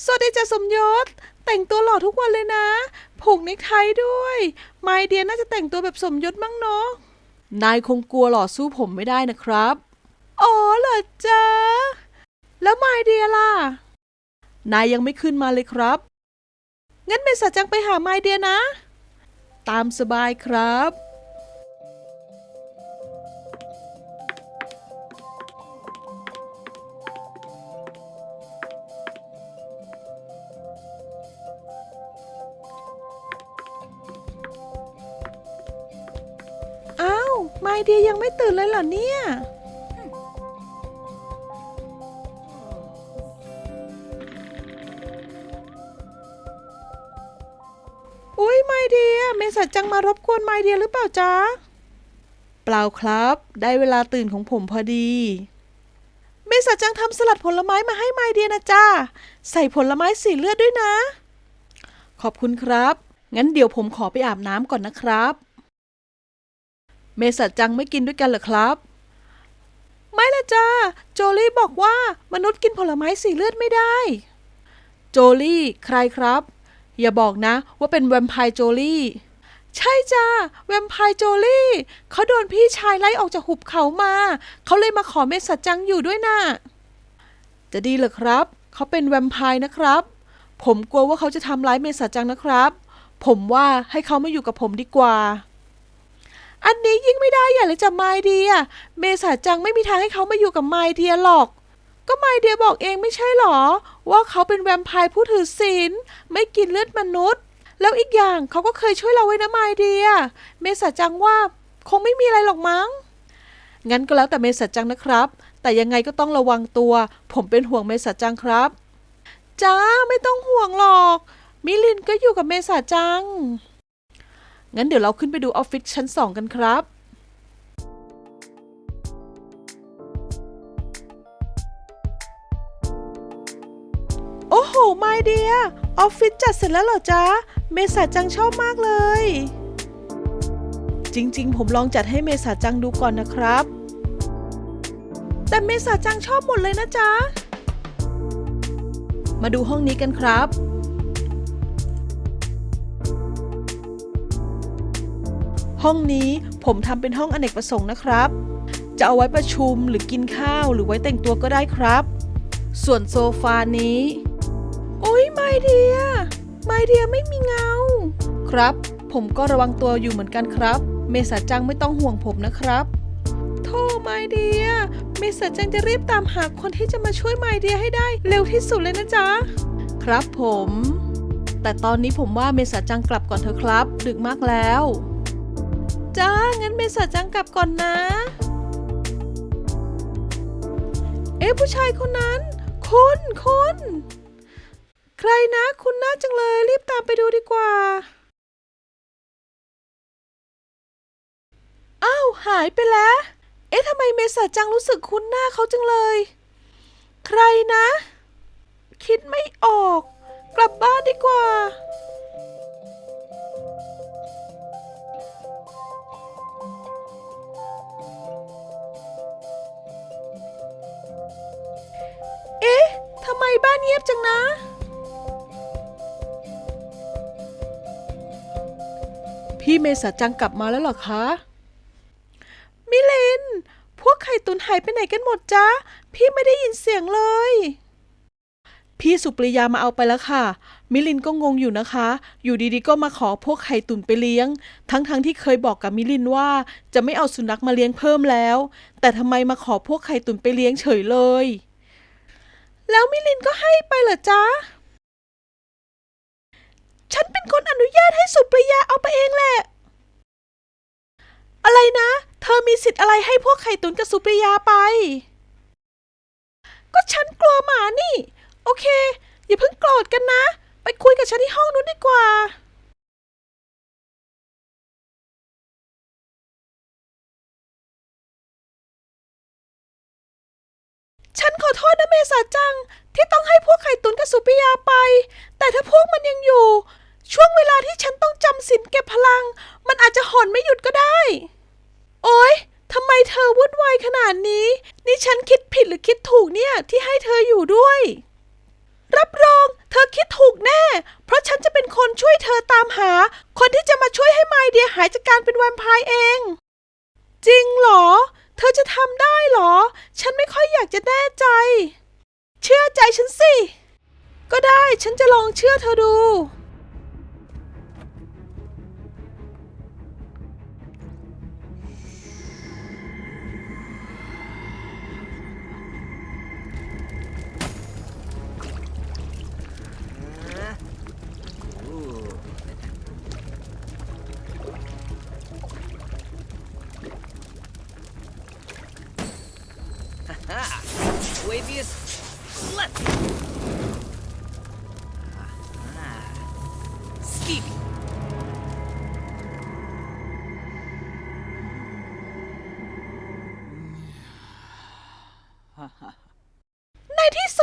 สวัสดีจะสมยศ แต่งตัวหล่อทุกวันเลยนะ ผูกเนคไทด้วย ไมเดียน่าจะแต่งตัวแบบสมยศมั้งเนาะ นายคงกลัวหล่อสู้ผมไม่ได้นะครับ อ๋อเหรอจ๊ะ แล้วไมเดียล่ะ นายยังไม่ขึ้นมาเลยครับ งั้นเมษาจังไปหาไมเดียนะ ตามสบายครับาวไมเดียยังไม่ตื่นเลยเหรอเนี่ย อุ้ยไมเดียเมษาจังมารบกวนไมเดียหรือเปล่าจ๊ะ เปล่าครับ ได้เวลาตื่นของผมพอดี เมษาจังทำสลัดผลไม้มาให้ไมเดียนะจ๊ะใส่ผลไม้สีเลือดด้วยนะ ขอบคุณครับ งั้นเดี๋ยวผมขอไปอาบน้ำก่อนนะครับ เมษาจังไม่กินด้วยกันเหรอครับ ไม่ละจ้า โจลี่บอกว่ามนุษย์กินผลไม้สีเลือดไม่ได้ โจลี่ใครครับ อย่าบอกนะว่าเป็นแวมไพร์โจลี่ ใช่จ้าแวมไพร์โจลี่เขาโดนพี่ชายไล่ออกจากหุบเขามา เขาเลยมาขอเมสัจจังอยู่ด้วยน่ะจะดีเหรอครับ เขาเป็นแวมไพร์นะครับ ผมกลัวว่าเขาจะทำร้ายเมสัจจังนะครับ ผมว่าให้เขามาอยู่กับผมดีกว่า อันนี้ยิ่งไม่ได้อย่าเลยจะไมเดีย เมษาจังไม่มีทางให้เขามาอยู่กับไมเดียหรอก ก็ไมเดียบอกเองไม่ใช่หรอ ว่าเขาเป็นแวมไพร์ผู้ถือศีลไม่กินเลือดมนุษย์ แล้วอีกอย่างเขาก็เคยช่วยเราไว้นะไมเดีย เมษาจังว่าคงไม่มีอะไรหรอกมั้ง งั้นก็แล้วแต่เมษาจังนะครับ แต่ยังไงก็ต้องระวังตัว ผมเป็นห่วงเมษาจังครับ จ้าไม่ต้องห่วงหรอก มิลินก็อยู่กับเมษาจัง งั้นเดี๋ยวเราขึ้นไปดูออฟฟิศชั้นสองกันครับ โอ้โห ไมเดียออฟฟิศจัดเสร็จแล้วเหรอจ๊ะ เมษาจังชอบมากเลย จริงๆ ผมลองจัดให้เมษาจังดูก่อนนะครับ แต่เมษาจังชอบหมดเลยนะจ๊ะ มาดูห้องนี้กันครับ ห้องนี้ผมทำเป็นห้องอเนกประสงค์นะครับ จะเอาไว้ประชุมหรือกินข้าวหรือไว้แต่งตัวก็ได้ครับ ส่วนโซฟานี้ โอ้ยไมเดียไมเดียไม่มีเงา ครับ ผมก็ระวังตัวอยู่เหมือนกันครับ เมษาจังไม่ต้องห่วงผมนะครับโธ่ไมเดียเมษาจังจะรีบตามหาคนที่จะมาช่วยไมเดียให้ได้เร็วที่สุดเลยนะจ๊ะ ครับผม แต่ตอนนี้ผมว่าเมษาจังกลับก่อนเถอะครับ ดึกมากแล้ว จ้า งั้นเมษาจังกลับก่อนนะ เอ๊ะผู้ชายคนนั้นคุณคุณใครนะคุณน่าจังเลย รีบตามไปดูดีกว่า อ้าว หายไปแล้ว เอ๊ะทำไมเมษาจังรู้สึกคุ้นหน้าเขาจังเลย ใครนะ คิดไม่ออก กลับบ้านดีกว่า บ้านเงียบจังนะ พี่เมษาจังกลับมาแล้วหรอคะ มิลินพวกไข่ตุนหายไปไหนกันหมดจ๊ะ พี่ไม่ได้ยินเสียงเลย พี่สุปริยามาเอาไปแล้วค่ะ มิลินก็งงอยู่นะคะ อยู่ดีๆก็มาขอพวกไข่ตุนไปเลี้ยง ทั้งๆทที่เคยบอกกับมิลินว่า จะไม่เอาสุนัขมาเลี้ยงเพิ่มแล้ว แต่ทำไมมาขอพวกไข่ตุนไปเลี้ยงเฉยเลย แล้วมิลินก็ให้ไปเหรอจ๊ะ ฉันเป็นคนอนุญาตให้สุปริยาเอาไปเองแหละ อะไรนะ เธอมีสิทธิ์อะไรให้พวกไข่ตุนกับสุปริยาไป ก็ฉันกลัวหมานี่ โอเค อย่าเพิ่งโกรธกันนะ ไปคุยกับฉันที่ห้องนู้นดีกว่า ษนะเมษาจัง ที่ต้องให้พวกไข่ตุนกับสุปริยาไป แต่ถ้าพวกมันยังอยู่ ช่วงเวลาที่ฉันต้องจำศีลเก็บพลัง มันอาจจะหอนไม่หยุดก็ได้ โอ๊ยทำไมเธอวุ่นวายขนาดนี้ นี่ฉันคิดผิดหรือคิดถูกเนี่ยที่ให้เธออยู่ด้วย รับรอง เธอคิดถูกแน่ เพราะฉันจะเป็นคนช่วยเธอตามหา คนที่จะมาช่วยให้ไมเดียหายจากการเป็นแวมไพร์เอง จริงเหรอ เธอจะทำได้เหรอ ฉันไม่ค่อยอยากจะแน่ใจ เชื่อใจฉันสิ ก็ได้ฉันจะลองเชื่อเธอดู Wavius. Slip! Ah. Stevie. Night, he's so